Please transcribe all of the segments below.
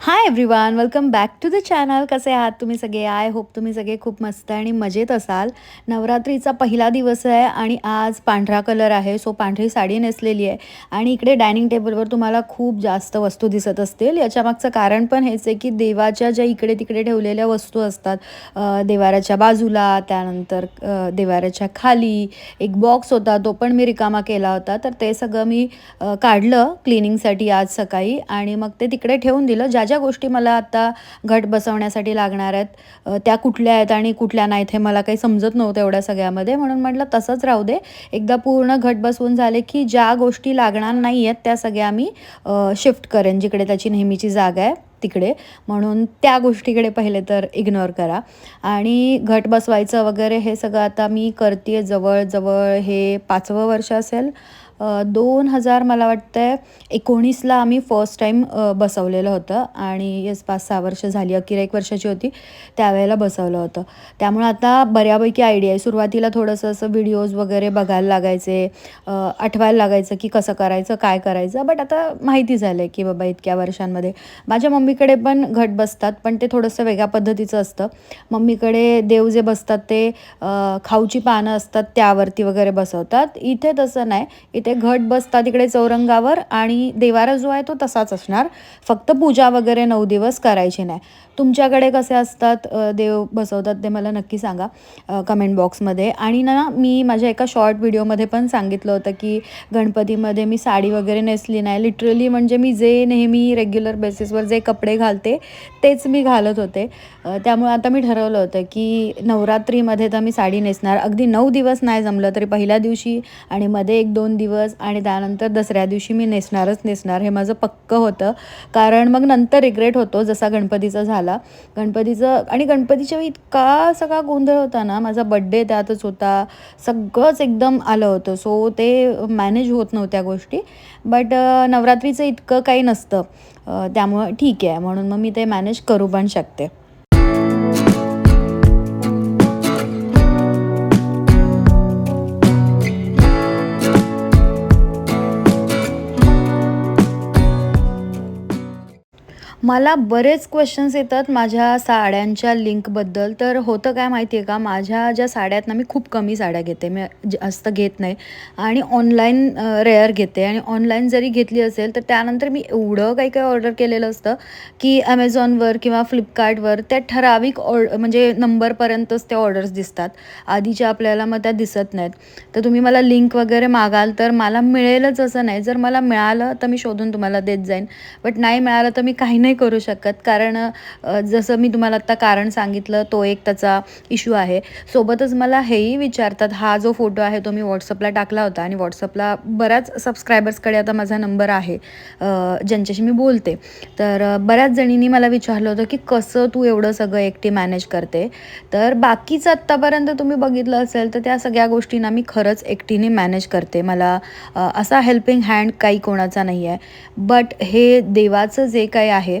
Hi everyone welcome back to the channel कसे आहात तुम्ही सगळे? आय होप तुम्ही सगळे खूप मस्त आणि मजेत असाल. नवरात्रीचा पहिला दिवस आहे आणि आज पांढरा कलर आहे. सो पांढरी साडी नेसलेली आहे. आणि इकडे डायनिंग टेबलवर तुम्हाला खूप जास्त वस्तू दिसत असतील. याच्यामागचं कारण पण हेच आहे की देवाच्या ज्या इकडे तिकडे ठेवलेल्या वस्तू असतात देवाऱ्याच्या बाजूला त्यानंतर देवाऱ्याच्या खाली एक बॉक्स होता तो पण मी रिकामा केला होता. तर ते सगळं मी काढलं क्लिनिंगसाठी आज सकाळी आणि मग ते तिकडे ठेवून दिलं. ज्या ज्या गोष्टी मला आता घट बसवण्यासाठी लागणार आहेत त्या कुठल्या आहेत आणि कुठल्या नाहीत हे मला काही समजत नव्हतं एवढ्या सगळ्यामध्ये. म्हणून म्हटलं तसंच राहू दे. एकदा पूर्ण घट बसवून झाले की ज्या गोष्टी लागणार नाही आहेत त्या सगळ्या मी शिफ्ट करेन जिकडे त्याची नेहमीची जागा आहे तिकडे. म्हणून त्या गोष्टीकडे पहिले तर इग्नोर करा. आणि घट बसवायचं वगैरे हे सगळं आता मी करते जवळजवळ हे पाचवं वर्ष असेल. दोन हजार मला वाटतं एकोणीसला आम्ही फर्स्ट टाईम बसवलेलं होतं. आणि येस पाच सहा वर्ष झाली अकिरा एक वर्षाची होती त्यावेळेला बसवलं होतं. त्यामुळे आता बऱ्यापैकी आयडिया आहे. सुरुवातीला थोडंसं असं व्हिडिओज वगैरे बघायला लागायचे आठवायला लागायचं की कसं करायचं काय करायचं. बट आता माहिती झालं आहे की बाबा इतक्या वर्षांमध्ये. माझ्या मम्मीकडे पण घट बसतात पण ते थोडंसं वेगळ्या पद्धतीचं असतं. मम्मीकडे देव जे बसतात ते खाऊची पानं असतात त्यावरती वगैरे बसवतात. इथे तसं नाही. इथे घट बसतात इकडे चौरंगावर आणि देवारा जो आहे तो तसाच असणार. फक्त पूजा वगैरे नऊ दिवस करायची नाही. तुमच्याकडे कसे असतात? देव बसवतात ते मला नक्की सांगा कमेंट बॉक्समध्ये आणि ना मी माझ्या एका शॉर्ट व्हिडिओमध्ये पण सांगितलं होतं की गणपतीमध्ये मी साडी वगैरे नेसली नाही. लिटरली म्हणजे मी जे नेहमी रेग्युलर बेसिसवर जे कपडे घालते तेच मी घालत होते. त्यामुळे आता मी ठरवलं होतं की नवरात्रीमध्ये तर मी साडी नेसणार. अगदी नऊ दिवस नाही जमलं तरी पहिल्या दिवशी आणि मध्ये एक दोन दिवस आणि त्यानंतर दसऱ्या दिवशी मी नेसणारच नेसणार. हे माझं पक्कं होतं. कारण मग नंतर रिग्रेट होतो जसा गणपतीचा झाला. गणपतीचं आणि गणपतीच्या वेळी इतका सगळा गोंधळ होता ना माझा बड्डे त्यातच होता. सगळंच एकदम आलं होतं. सो ते मॅनेज होत नव्हत्या गोष्टी. बट नवरात्रीचं इतकं काही नसतं. त्यामुळं ठीक आहे. म्हणून मग मी ते मॅनेज करू पण शकते. मला बरेच क्वेश्चन्स येतात माझ्या साड्यांच्या लिंकबद्दल तर होतं काय माहिती आहे का? माझ्या ज्या साड्यात ना मी खूप कमी साड्या घेते. मी जास्त घेत नाही. आणि ऑनलाईन रेअर घेते. आणि ऑनलाईन जरी घेतली असेल तर त्यानंतर मी एवढं काही काही ऑर्डर केलेलं असतं की ॲमेझॉनवर किंवा फ्लिपकार्टवर त्या ठराविक ऑर्ड म्हणजे नंबरपर्यंतच त्या ऑर्डर्स दिसतात. आधीच्या आपल्याला मग त्या दिसत नाहीत. तर तुम्ही मला लिंक वगैरे मागाल तर मला मिळेलच असं नाही. जर मला मिळालं तर मी शोधून तुम्हाला देत जाईन. बट नाही मिळालं तर मी काही नाही करू शकत. कारण जसं मी तुम्हाला आत्ता कारण सांगितलं तो एक त्याचा इश्यू आहे. सोबतच मला हेही विचारतात हा जो फोटो आहे तो मी व्हॉट्सअपला टाकला होता आणि व्हॉट्सअपला बऱ्याच सबस्क्रायबर्सकडे आता माझा नंबर आहे ज्यांच्याशी मी बोलते. तर बऱ्याच जणींनी मला विचारलं होतं की कसं तू एवढं सगळं एकटी मॅनेज करते? तर बाकीचं आत्तापर्यंत तुम्ही बघितलं असेल तर त्या सगळ्या गोष्टींना मी खरंच एकटीने मॅनेज करते. मला असा हेल्पिंग हँड काही कोणाचा नाही आहे बट हे देवाचं जे काही आहे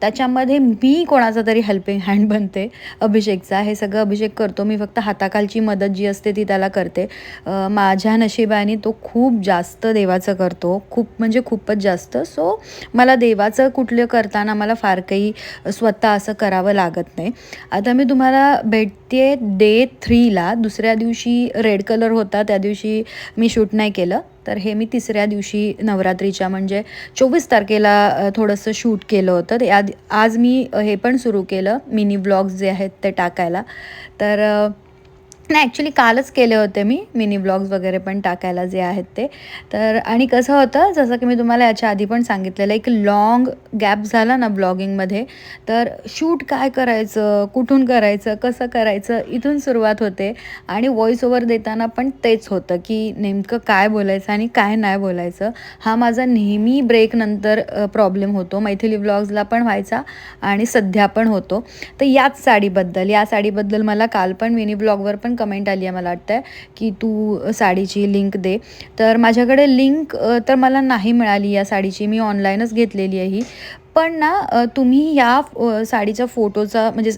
त्याच्यामध्ये मी कोणाचा तरी हेल्पिंग हँड बनते अभिषेकचा. हे सगळं अभिषेक करतो. मी फक्त हाताखालची मदत जी असते ती त्याला करते. माझ्या नशिबाने तो खूप जास्त देवाचं करतो. खूप म्हणजे खूपच जास्त. सो मला देवाचं कुठलं करताना मला फार काही स्वतः असं करावं लागत नाही. आता मी तुम्हाला भेटते डे थ्रीला दुसऱ्या दिवशी रेड कलर होता. त्या दिवशी मी शूट नाही केलं. तर हे मी तिसऱ्या दिवशी नवरात्रीच्या म्हणजे चोवीस तारखेला थोडंसं शूट केलं होतं. ते आज मी हे पण सुरू केलं मिनी ब्लॉग्स जे आहेत ते टाकायला. तर नाही ॲक्च्युली कालच केले होते मी. मिनी ब्लॉग्स वगैरे पण टाकायला जे आहेत ते. तर आणि कसं होतं जसं की मी तुम्हाला याच्या आधी पण सांगितलेलं एक लाँग गॅप झाला ना ब्लॉगिंगमध्ये तर शूट काय करायचं कुठून करायचं कसं करायचं इथून सुरुवात होते. आणि व्हॉइस ओव्हर देताना पण तेच होतं की नेमकं काय बोलायचं आणि काय नाही बोलायचं. हा माझा नेहमी ब्रेकनंतर प्रॉब्लेम होतो. मैथिली ब्लॉग्सला पण व्हायचा आणि सध्या पण होतो. तर याच साडीबद्दल या साडीबद्दल मला काल पण मिनी ब्लॉगवर पण कमेंट आली आहे मला वाटतं की तू साडीची लिंक दे. तर माझ्याकडे लिंक तर मला नाही मिळाली या साडीची. मी ऑनलाईनच घेतलेली आहे ही. पण ना तुम्ही या साडीच्या फोटोचा म्हणजे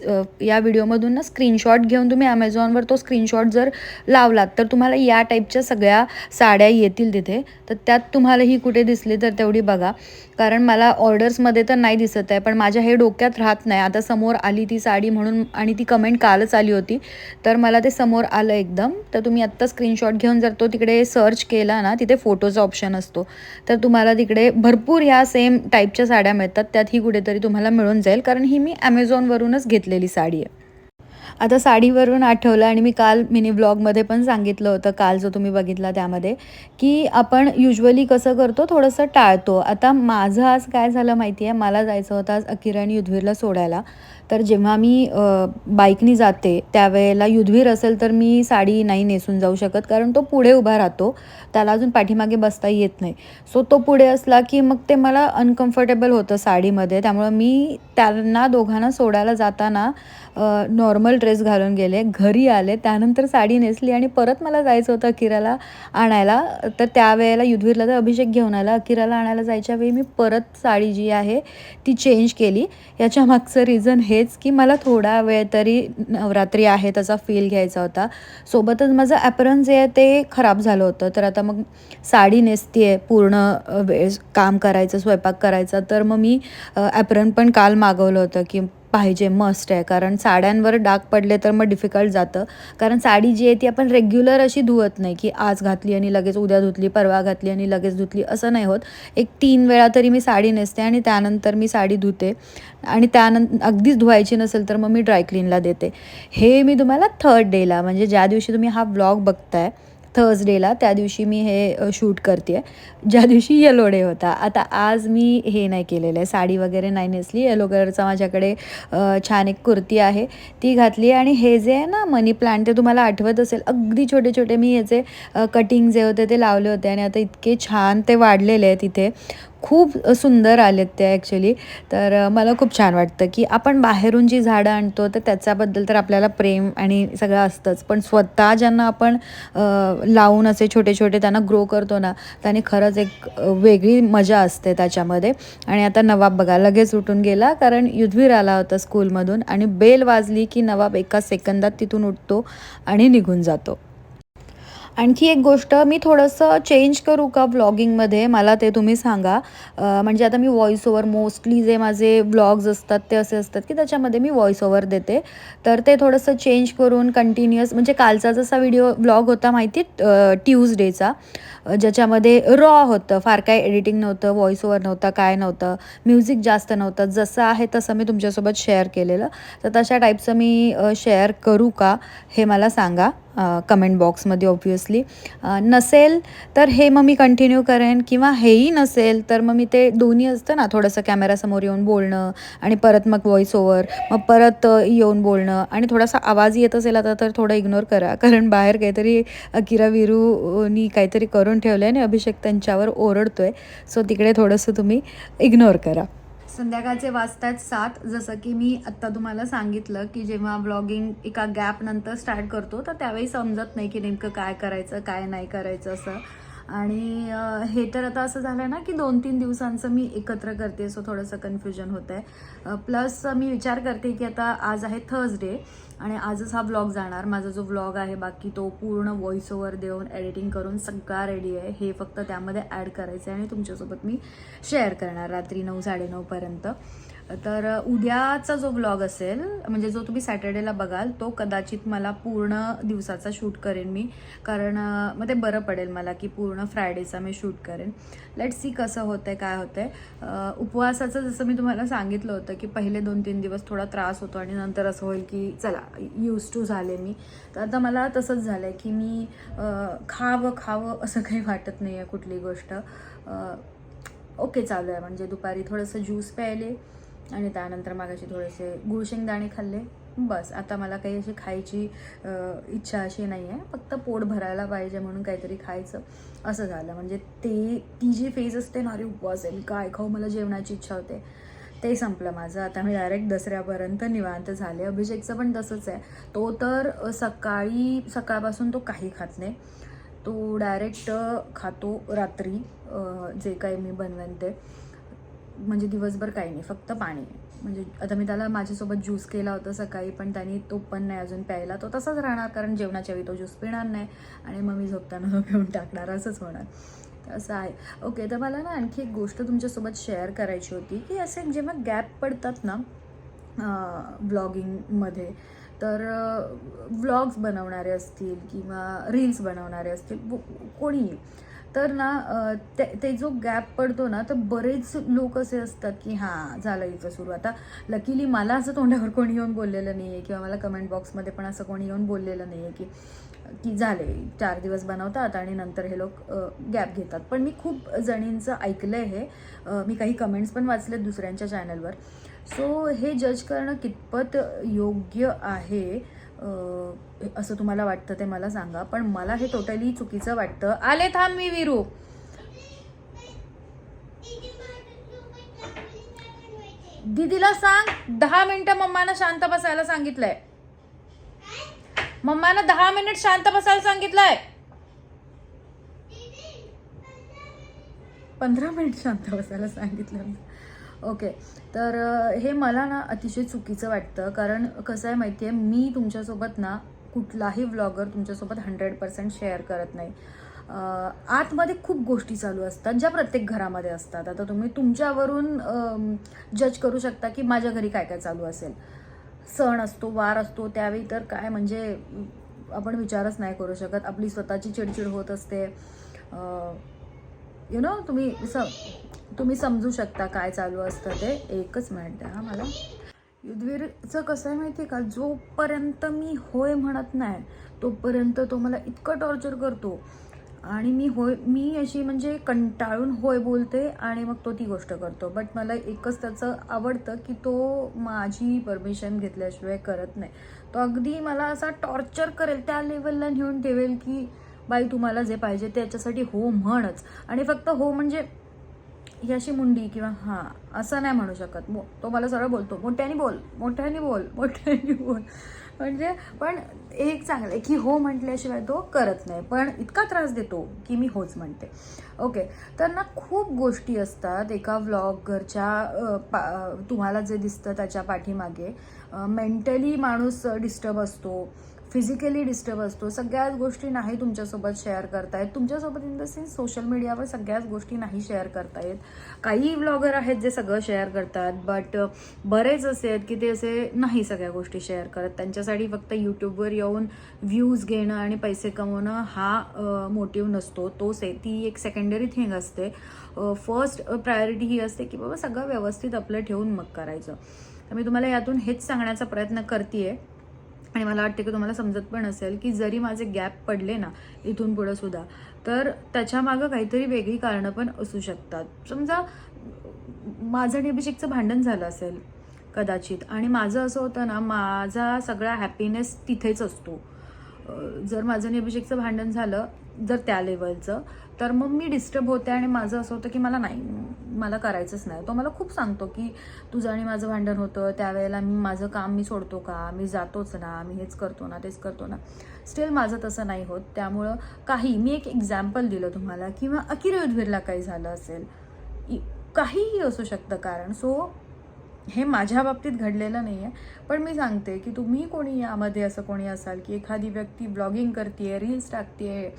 या व्हिडिओमधून ना स्क्रीनशॉट घेऊन तुम्ही ॲमेझॉनवर तो स्क्रीनशॉट जर लावलात तर तुम्हाला या टाईपच्या सगळ्या साड्या येतील तिथे. तर त्यात तुम्हाला ही कुठे दिसली तर तेवढी बघा. कारण मला ऑर्डर्समध्ये तर नाही दिसत आहे पण माझ्या हे डोक्यात राहत नाही. आता समोर आली ती साडी म्हणून आणि ती कमेंट कालच आली होती. तर मला ते समोर आलं एकदम. तर तुम्ही आत्ता स्क्रीनशॉट घेऊन जर तो तिकडे सर्च केला ना तिथे फोटोचा ऑप्शन असतो. तर तुम्हाला तिकडे भरपूर ह्या सेम टाईपच्या साड्या मिळतात. त्यात ही कुठेतरी तुम्हाला मिळून जाईल. कारण ही मी ॲमेझॉनवरूनच घेतलेली साडी आहे. आता साडीवरून आठवलं आणि मी काल मिनी ब्लॉगमध्ये पण सांगितलं होतं काल जो तुम्ही बघितला त्यामध्ये की आपण युजली कसं करतो थोडंसं टाळतो. आता माझं आज काय झालं माहिती आहे? मला जायचं होतं आज अकिरा आणि युद्धवीरला सोडायला. तर जेव्हा मी बाईकनी जाते त्यावेळेला युद्धवीर असेल तर मी साडी नाही नेसून जाऊ शकत कारण तो पुढे उभा राहतो. त्याला अजून पाठीमागे बसता येत नाही. सो तो पुढे असला की मग ते मला अनकम्फर्टेबल होतं साडीमध्ये. त्यामुळं मी त्यांना दोघांना सोडायला जाताना नॉर्मल ड्रेस घालून गेले घरी आले त्यानंतर साडी नेसली आणि परत मला जायचं होतं अकिराला आणायला. तर त्यावेळेला युद्धवीरला तर अभिषेक घेऊन आला. अकिराला आणायला जायच्या वेळी मी परत साडी जी आहे ती चेंज केली. याच्या मागचं रिझन हेच की मला थोडा वेळ तरी नवरात्री आहे त्याचा फील घ्यायचा होता. सोबतच माझं ॲपरन जे आहे ते खराब झालं होतं. तर आता मग साडी नेसते आहे पूर्ण वेळ काम करायचं स्वयंपाक करायचा. तर मग मी ॲपरन पण काल मागवलं होतं की पाहिजे मस्ट आहे. कारण साड्यांवर डाग पडले तर मग डिफिकल्ट जातं. कारण साडी जी आहे ती आपण रेग्युलर अशी धुवत नाही की आज घातली आणि लगेच उद्या धुतली परवा घातली आणि लगेच धुतली असं नाही होत. एक तीन वेळा तरी मी साडी नेसते आणि त्यानंतर मी साडी धुते. आणि त्यानंतर अगदीच धुवायची नसेल तर मग मी ड्रायक्लीनला देते. हे मी तुम्हाला थर्ड डेला म्हणजे ज्या दिवशी तुम्ही हा ब्लॉग बघताय थर्सडेला त्या दिवशी मी हे शूट करते आहे ज्या दिवशी येलो डे होता. आता आज मी हे नाही केलेलं आहे. साडी वगैरे नाही नेसली. येलो कलरचा माझ्याकडे छान एक कुर्ती आहे. ती घातली आणि हे जे आहे ना मनी प्लांट ते तुम्हाला आठवत असेल. अगदी छोटे छोटे मी याचे कटिंग जे होते ते लावले होते. आणि आता इतके छान ते वाढलेले आहेत तिथे खूप सुंदर आलेत ते ॲक्च्युली तर मला खूप छान वाटतं की आपण बाहेरून जी झाडं आणतो तर त्याच्याबद्दल तर आपल्याला प्रेम आणि सगळं असतंच. पण स्वतः ज्यांना आपण लावून असे छोटे छोटे त्यांना ग्रो करतो ना त्याने खरंच एक वेगळी मजा असते त्याच्यामध्ये. आणि आता नवाब बघा लगेच उठून गेला कारण युद्धवीर आला होता स्कूलमधून आणि बेल वाजली की नवाब एका सेकंदात तिथून उठतो आणि निघून जातो. आणखी एक गोष्ट मी थोडंसं चेंज करू का व्लॉगिंगमध्ये मला ते तुम्ही सांगा. म्हणजे आता मी व्हॉइस ओवर मोस्टली जे माझे व्लॉग्स असतात ते असे असतात की त्याच्यामध्ये मी व्हॉइस ओवर देते. तर ते थोडंसं चेंज करून कंटिन्युअस म्हणजे कालचा जसा व्हिडिओ व्लॉग होता माहिती ट्यूजडेचा ज्याच्यामध्ये रॉ होतं. फार काय एडिटिंग नव्हतं व्हॉइस ओवर नव्हतं काय नव्हतं. म्युझिक जास्त नव्हतं. जसं आहे तसं मी तुमच्यासोबत शेअर केलेलं. तर तशा टाईपचं मी शेअर करू का? हे मला सांगा. कमेंट बॉक्समध्ये ऑब्व्हियसली नसेल तर हे मग मी कंटिन्यू करेन किंवा हेही नसेल तर मग मी ते दोन्ही असतं ना थोडंसं कॅमेरासमोर येऊन बोलणं आणि परत मग व्हॉइस ओवर मग परत येऊन बोलणं आणि थोडासा आवाज येत असेल आता तर थोडं इग्नोर करा. कारण बाहेर काहीतरी अकिरा विरूनी काहीतरी करून ठेवलं आहे आणि अभिषेक त्यांच्यावर ओरडतो आहे सो तिकडे थोडंसं तुम्ही इग्नोर करा. संध्याकाळचे वाजतात सात. जसं की मी आत्ता तुम्हाला सांगितलं की जेव्हा ब्लॉगिंग एका गॅप नंतर स्टार्ट करतो तर त्यावेळी समजत नाही की नेमकं काय करायचं काय नाही करायचं असं. आणि हे तर आता असं झालं ना की दोन तीन दिवसांचं मी एकत्र करते सो थोडंसं कन्फ्युजन होतं आहे प्लस मी विचार करते की आता आज आहे थर्सडे आणि आजच हा ब्लॉग जाणार. माझा जो व्लॉग आहे बाकी तो पूर्ण व्हॉइस ओव्हर देऊन एडिटिंग करून सगळा रेडी आहे. हे फक्त त्यामध्ये ॲड करायचं आहे आणि तुमच्यासोबत मी शेअर करणार रात्री नऊ साडेनऊपर्यंत तर उद्याचा जो ब्लॉग असेल म्हणजे जो तुम्ही सॅटर्डेला बघाल तो कदाचित मला पूर्ण दिवसाचा शूट करेन मी. कारण मग ते बरं पडेल मला की पूर्ण फ्रायडेचा मी शूट करेन. लेट सी कसं होतं आहे काय होतं आहे उपवासाचं जसं मी तुम्हाला सांगितलं होतं की पहिले दोन तीन दिवस थोडा त्रास होतो आणि नंतर असं होईल की चला यूज टू झाले मी. तर आता मला तसंच झालं आहे की मी खावं खावं असं काही वाटत नाही आहे कुठली गोष्ट. ओके चालू आहे. म्हणजे दुपारी थोडंसं ज्यूस प्यायले. आणि त्यानंतर मागाशी थोडेसे गुळशेंगदाणे खाल्ले. बस आता मला काही अशी खायची इच्छा अशी नाही आहे फक्त पोट भरायला पाहिजे म्हणून काहीतरी खायचं. असं झालं. म्हणजे ते ती जी फेज असते ना अरे उपवास आहे मी काय खाऊ मला जेवणाची इच्छा होते. ते संपलं माझं. आता मी डायरेक्ट दसऱ्यापर्यंत निवांत झाले. अभिषेकचं पण तसंच आहे. तो तर सकाळी सकाळपासून तो काही खात नाही. तो डायरेक्ट खातो रात्री. जे काही मी बनवेन ते. म्हणजे दिवसभर काही नाही फक्त पाणी म्हणजे आता मी त्याला माझ्यासोबत ज्यूस केला होता सकाळी पण त्यांनी तो पण नाही अजून प्यायला. तो तसाच राहणार कारण जेवणाच्या वेळी तो ज्यूस पिणार नाही आणि मग मी झोपताना तो पिऊन टाकणार असंच होणार. तर असं आहे. ओके तर मला ना आणखी एक गोष्ट तुमच्यासोबत शेअर करायची होती की असे जेव्हा गॅप पडतात ना ब्लॉगिंगमध्ये तर व्लॉग्स बनवणारे असतील किंवा रील्स बनवणारे असतील कोणीही. तर ना ते ते जो गॅप पडतो ना तर बरेच लोक असे असतात की हां झालं इथं सुरू. आता लकीली मला असं तोंडावर कोणी येऊन बोललेलं नाही आहे किंवा मला कमेंट बॉक्समध्ये पण असं कोणी येऊन बोललेलं नाही आहे की की झाले चार दिवस बनवतात आणि नंतर हे लोक गॅप घेतात. पण मी खूप जणींचं ऐकलं आहे हे मी काही कमेंट्स पण वाचले दुसऱ्यांच्या चॅनलवर सो हे जज करणं कितपत योग्य आहे? असं तुम्हाला वाटतं ते मला सांगा पण मला हे टोटली चुकीचं वाटतं. आले थांब मी विरू. दीदीला सांग दहा मिनिटं मम्मानं शांत बसायला सांगितलंय. मम्मानं दहा मिनिट शांत बसायला सांगितलंय. पंधरा मिनिट शांत बसायला सांगितलं ओके तर हे मला ना अतिशय चुकीचं वाटतं. कारण कसं आहे माहिती आहे मी तुमच्यासोबत ना कुठलाही व्लॉगर तुमच्यासोबत हंड्रेड पर्सेंट शेअर करत नाही. आतमध्ये खूप गोष्टी चालू असतात ज्या प्रत्येक घरामध्ये असतात. आता तुम्ही तुमच्यावरून जज करू शकता की माझ्या घरी काय काय चालू असेल. सण असतो वार असतो त्यावेळी तर काय म्हणजे आपण विचारच नाही करू शकत. आपली स्वतःची चिडचिड होत असते. यु नो तुम्ही स तुम्ही समजू शकता काय चालू असतं ते. एकच मिनिट द्या हा मला. युद्धवीरचं कसं आहे माहिती आहे का? जोपर्यंत मी होय म्हणत नाही तोपर्यंत तो मला इतकं टॉर्चर करतो. आणि मी होय मी अशी म्हणजे कंटाळून होय बोलते आणि मग तो ती गोष्ट करतो. बट मला एकच त्याचं आवडतं की तो माझी परमिशन घेतल्याशिवाय करत नाही. तो अगदी मला असा टॉर्चर करेल त्या लेवलला नेऊन ठेवेल की बाई तुम्हाला जे पाहिजे त्याच्यासाठी हो म्हणच. आणि फक्त हो म्हणजे ही अशी मुंडी किंवा हां असं नाही म्हणू शकत. मो तो मला सरळ बोलतो मोठ्याने बोल मोठ्याने बोल मोठ्याने बोल. म्हणजे पण एक चांगलं आहे की हो म्हटल्याशिवाय तो करत नाही. पण इतका त्रास देतो की मी होच म्हणते. ओके. तर ना खूप गोष्टी असतात एका व्लॉगरच्या पा तुम्हाला जे दिसतं त्याच्या पाठीमागे. मेंटली माणूस डिस्टर्ब असतो. फिजिकली डिस्टर्ब असतो. सगळ्याच गोष्टी नाही तुमच्यासोबत शेअर करतायत. तुमच्यासोबत इन द सेन्स सोशल मीडियावर सगळ्याच गोष्टी नाही शेअर करतायत. काही व्लॉगर आहेत जे सगळं शेअर करतात बट बरेच असे आहेत की ते असे नाही सगळ्या गोष्टी शेअर करत. त्यांच्यासाठी फक्त यूट्यूबवर येऊन व्ह्यूज घेणं आणि पैसे कमवणं हा मोटिव्ह नसतो. तो से ती एक सेकंडरी थिंग असते. फर्स्ट प्रायोरिटी ही असते की बाबा सगळं व्यवस्थित आपलं ठेवून मग करायचं. तर मी तुम्हाला यातून हेच सांगण्याचा प्रयत्न करते आहे आणि मला वाटते की तुम्हाला समजत पण असेल की जरी माझे गॅप पडले ना इथून पुढं सुद्धा तर त्याच्यामागं काहीतरी वेगळी कारणं पण असू शकतात. समजा माझं आणि अभिषेकचं भांडण झालं असेल कदाचित आणि माझं असं होतं ना माझा सगळा हॅपीनेस तिथेच असतो. जर माझं आणि अभिषेकचं भांडण झालं जर त्या लेवलचं तर मग मी डिस्टर्ब होते आणि माझं असं होतं की मला नाही मला करायचंच नाही. तो मला खूप सांगतो की तुझं आणि माझं भांडण होतं त्यावेळेला मी माझं काम मी सोडतो का? मी जातोच ना मी हेच करतो ना तेच करतो ना. स्टील माझं तसं नाही होत. त्यामुळं काही मी एक एक्झाम्पल दिलं तुम्हाला किंवा अकिर युद्धवीरला काही झालं असेल काहीही असू शकतं कारण. सो हे माझ्या बाबतीत घडलेलं नाही आहे पण मी सांगते की तुम्ही कोणी यामध्ये असं कोणी असाल की एखादी व्यक्ती ब्लॉगिंग करते रील्स टाकते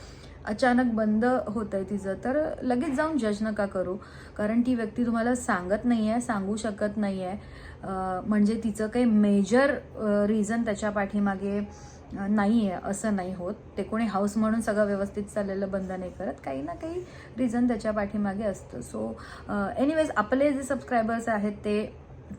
अचानक बंद होत आहे तिचं तर लगेच जाऊन जज नका करू. कारण ती व्यक्ती तुम्हाला सांगत नाही आहे सांगू शकत नाही आहे म्हणजे तिचं काही मेजर रिझन त्याच्या पाठीमागे नाही आहे असं नाही होत. ते कोणी हाऊस म्हणून सगळं व्यवस्थित चाललेलं बंद नाही करत. काही ना काही रिझन त्याच्या पाठीमागे असतं. सो एनिवेज आपले जे सबस्क्रायबर्स आहेत ते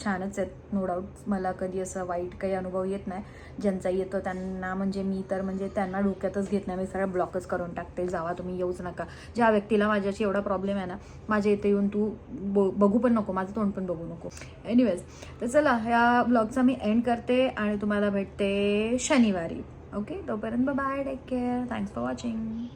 छानच आहेत. नो डाऊट मला कधी असं वाईट काही अनुभव येत नाही. ज्यांचा येतो त्यांना म्हणजे मी तर म्हणजे त्यांना डोक्यातच घेत नाही. मी सगळं ब्लॉकच करून टाकते. जावा तुम्ही येऊच नका. ज्या व्यक्तीला माझ्याशी एवढा प्रॉब्लेम आहे ना माझ्या इथे येऊन तू बो बघू पण नको. माझं तोंड पण बघू नको. एनिवेज तर चला ह्या ब्लॉगचा मी एंड करते आणि तुम्हाला भेटते शनिवारी. ओके तोपर्यंत bye take care thanks for watching